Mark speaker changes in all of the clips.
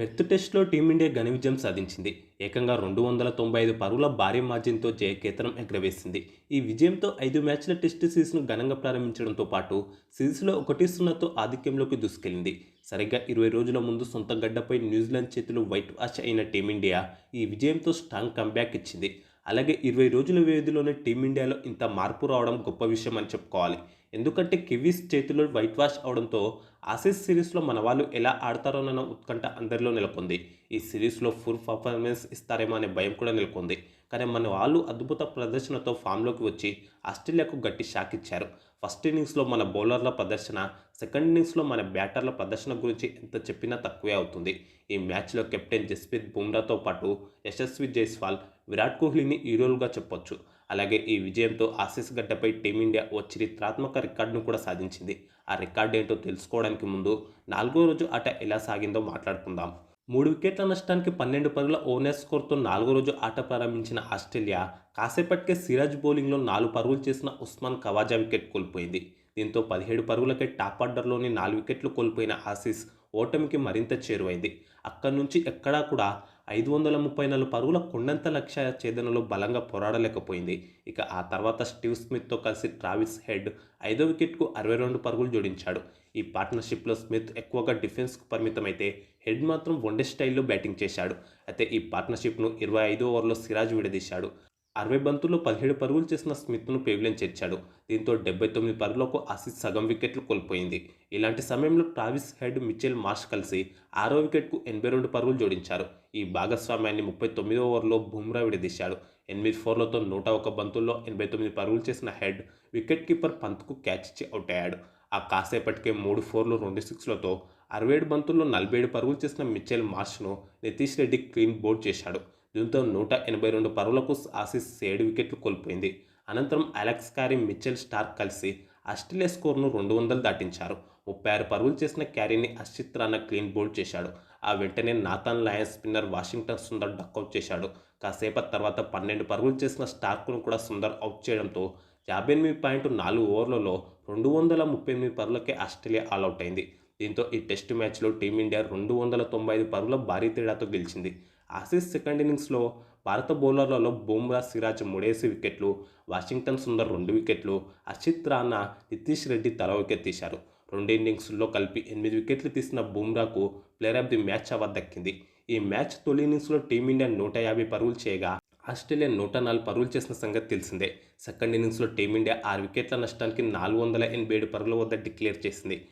Speaker 1: Perth టెస్ట్లో team India ఘన విజయం సాధించింది. ఏకంగా రెండు వందల తొంభై ఐదు పరుగుల భారీ మార్జిన్తో జయకేతనం ఎగరవేసింది. ఈ విజయంతో ఐదు మ్యాచ్ల టెస్ట్ సిరీస్ను ఘనంగా ప్రారంభించడంతో పాటు సిరీస్లో ఒకటి సున్నాతో ఆధిక్యంలోకి దూసుకెళ్ళింది. సరిగ్గా ఇరవై రోజుల ముందు సొంత గడ్డపై న్యూజిలాండ్ చేతిలో వైట్ వాష్ అయిన టీమిండియా ఈ విజయంతో స్ట్రాంగ్ కంబ్యాక్ ఇచ్చింది. అలాగే ఇరవై రోజుల వ్యవధిలోనే టీమిండియాలో ఇంత మార్పు రావడం గొప్ప విషయం అని చెప్పుకోవాలి. ఎందుకంటే కివీస్ చేతిలో వైట్ వాష్ అవడంతో ఆసీస్ సిరీస్లో మన వాళ్ళు ఎలా ఆడతారోనన్న ఉత్కంఠ అందరిలో నెలకొంది. ఈ సిరీస్లో ఫుల్ పర్ఫార్మెన్స్ ఇస్తారేమో అనే భయం కూడా నెలకొంది. కానీ మన వాళ్ళు అద్భుత ప్రదర్శనతో ఫామ్లోకి వచ్చి ఆస్ట్రేలియాకు గట్టి షాక్ ఇచ్చారు. ఫస్ట్ ఇన్నింగ్స్లో మన బౌలర్ల ప్రదర్శన సెకండ్ ఇన్నింగ్స్లో మన బ్యాటర్ల ప్రదర్శన గురించి ఎంత చెప్పినా తక్కువే అవుతుంది. ఈ మ్యాచ్లో కెప్టెన్ జస్ప్రీత్ బుమ్రాతో పాటు యశస్వి జైస్వాల్ విరాట్ కోహ్లీని హీరోలుగా చెప్పొచ్చు. అలాగే ఈ విజయంతో ఆసీస్ గడ్డపై టీమిండియా ఓ చరిత్రాత్మక రికార్డును కూడా సాధించింది. ఆ రికార్డు ఏంటో తెలుసుకోవడానికి ముందు నాలుగో రోజు ఆట ఎలా సాగిందో మాట్లాడుకుందాం. మూడు వికెట్ల నష్టానికి పన్నెండు పరుగుల ఓనర్ స్కోర్తో నాలుగో రోజు ఆట ప్రారంభించిన ఆస్ట్రేలియా కాసేపటికే సిరాజ్ బౌలింగ్లో నాలుగు పరుగులు చేసిన ఉస్మాన్ కవాజా వికెట్ కోల్పోయింది. దీంతో పదిహేడు పరుగులకే టాప్ ఆర్డర్లోని నాలుగు వికెట్లు కోల్పోయిన ఆసీస్ ఓటమికి మరింత చేరువైంది. అక్కడి నుంచి ఎక్కడా కూడా ఐదు వందల ముప్పై నాలుగు పరుగుల కొండంత లక్ష్య ఛేదనలో బలంగా పోరాడలేకపోయింది. ఇక ఆ తర్వాత స్టీవ్ స్మిత్తో కలిసి ట్రావిస్ హెడ్ ఐదో వికెట్కు అరవై రెండు పరుగులు జోడించాడు. ఈ పార్ట్నర్షిప్లో స్మిత్ ఎక్కువగా డిఫెన్స్కు పరిమితమైతే హెడ్ మాత్రం వన్డే స్టైల్లో బ్యాటింగ్ చేశాడు. అయితే ఈ పార్ట్నర్షిప్ను ఇరవై ఐదో ఓవర్లో సిరాజ్ విడదీశాడు. అరవై బంతుల్లో పదిహేడు పరుగులు చేసిన స్మిత్ను పేవిలెన్ చేర్చాడు. దీంతో డెబ్బై తొమ్మిది పరుగులకు ఆసీస్ సగం వికెట్లు కోల్పోయింది. ఇలాంటి సమయంలో ట్రావిస్ హెడ్ మిచెల్ మార్ష్ కలిసి ఆరో వికెట్కు ఎనభై రెండు పరుగులు జోడించారు. ఈ భాగస్వామ్యాన్ని ముప్పై తొమ్మిదో ఓవర్లో బుమ్రా విడదీశాడు. ఎనిమిది ఫోర్లతో నూట ఒక బంతుల్లో ఎనభై తొమ్మిది పరుగులు చేసిన హెడ్ వికెట్ కీపర్ పంత్కు క్యాచ్ ఇచ్చి అవుట్ అయ్యాడు. ఆ కాసేపటికే మూడు ఫోర్లు రెండు సిక్స్లతో అరవై ఏడు బంతుల్లో నలభై ఏడు పరుగులు చేసిన మిచెల్ మార్ష్ను నితీష్ రెడ్డి క్లీన్ బోర్డ్ చేశాడు. దీంతో నూట ఎనభై రెండు పరుగులకు ఆసీస్ ఏడు వికెట్లు కోల్పోయింది. అనంతరం అలెక్స్ క్యారీ మిచెల్ స్టార్క్ కలిసి ఆస్ట్రేలియా స్కోర్ను రెండు వందలు దాటించారు. ముప్పై ఆరు పరుగులు చేసిన క్యారీని అశ్చిత్రాన్న క్లీన్ బౌల్డ్ చేశాడు. ఆ వెంటనే Nathan Lyons spinner Washington Sundar duck out చేశాడు. కాసేపటి తర్వాత పన్నెండు పరుగులు చేసిన స్టార్క్ను కూడా సుందర్ అవుట్ చేయడంతో యాభై ఎనిమిది పాయింట్ నాలుగు ఓవర్లలో రెండు వందల ముప్పై ఎనిమిది పరులకే ఆస్ట్రేలియా ఆల్అవుట్ అయింది. దీంతో ఈ టెస్ట్ మ్యాచ్లో టీమిండియా రెండు వందల తొంభై ఐదు పరుగుల భారీ తేడాతో గెలిచింది. ఆసీస్ సెకండ్ ఇన్నింగ్స్లో భారత బౌలర్లలో బుమ్రా సిరాజ్ మూడేసి వికెట్లు వాషింగ్టన్ సుందర్ రెండు వికెట్లు అర్చిత్ రానా నితీష్ రెడ్డి తల వికెట్ తీశారు. రెండు ఇన్నింగ్స్లో కలిపి ఎనిమిది వికెట్లు తీసిన బుమ్రాకు player of the match award దక్కింది. ఈ మ్యాచ్ తొలి ఇన్నింగ్స్లో టీమిండియా నూట యాభై పరుగులు చేయగా ఆస్ట్రేలియా నూట నాలుగు పరుగులు చేసిన సంగతి తెలిసిందే. సెకండ్ ఇన్నింగ్స్లో టీమిండియా ఆరు వికెట్ల నష్టానికి నాలుగు వందల ఎనభై ఏడు పరుగుల వద్ద డిక్లేర్ చేసింది.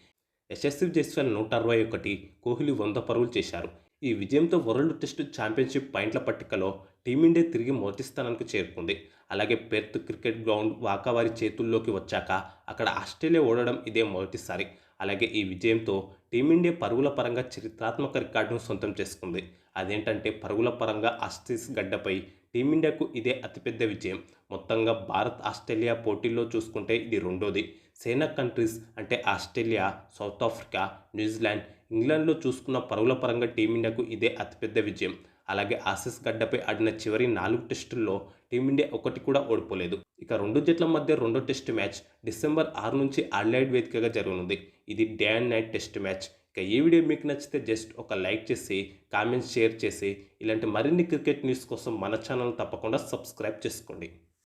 Speaker 1: యశస్వి జైస్వాల్ నూట అరవై ఒకటి కోహ్లీ వంద పరుగులు చేశారు. ఈ విజయంతో వరల్డ్ టెస్ట్ ఛాంపియన్షిప్ పాయింట్ల పట్టికలో టీమిండియా తిరిగి మొదటి స్థానానికి చేరుకుంది. అలాగే పెర్త్ క్రికెట్ గ్రౌండ్ వాకావారి చేతుల్లోకి వచ్చాక అక్కడ ఆస్ట్రేలియా ఓడడం ఇదే మొదటిసారి. అలాగే ఈ విజయంతో టీమిండియా పరుగుల పరంగా చరిత్రాత్మక రికార్డును సొంతం చేసుకుంది. అదేంటంటే పరుగుల పరంగా ఆస్ట్రీస్ గడ్డపై టీమిండియాకు ఇదే అతిపెద్ద విజయం. మొత్తంగా భారత్ ఆస్ట్రేలియా పోటీల్లో చూసుకుంటే ఇది రెండోది. సేనా కంట్రీస్ అంటే ఆస్ట్రేలియా సౌత్ ఆఫ్రికా న్యూజిలాండ్ ఇంగ్లాండ్లో చూసుకున్న పరుగుల పరంగా టీమిండియాకు ఇదే అతిపెద్ద విజయం. అలాగే ఆసిస్ గడ్డపై ఆడిన చివరి నాలుగు టెస్టుల్లో టీమిండియా ఒకటి కూడా ఓడిపోలేదు. ఇక రెండు జట్ల మధ్య రెండో టెస్ట్ మ్యాచ్ డిసెంబర్ ఆరు నుంచి ఆడ్లైడ్ వేదికగా జరగనుంది. ఇది day and night test match. ఇక ఈ వీడియో మీకు నచ్చితే జస్ట్ ఒక లైక్ చేసి కామెంట్స్ షేర్ చేసి ఇలాంటి మరిన్ని క్రికెట్ న్యూస్ కోసం మన ఛానల్ తప్పకుండా సబ్స్క్రైబ్ చేసుకోండి.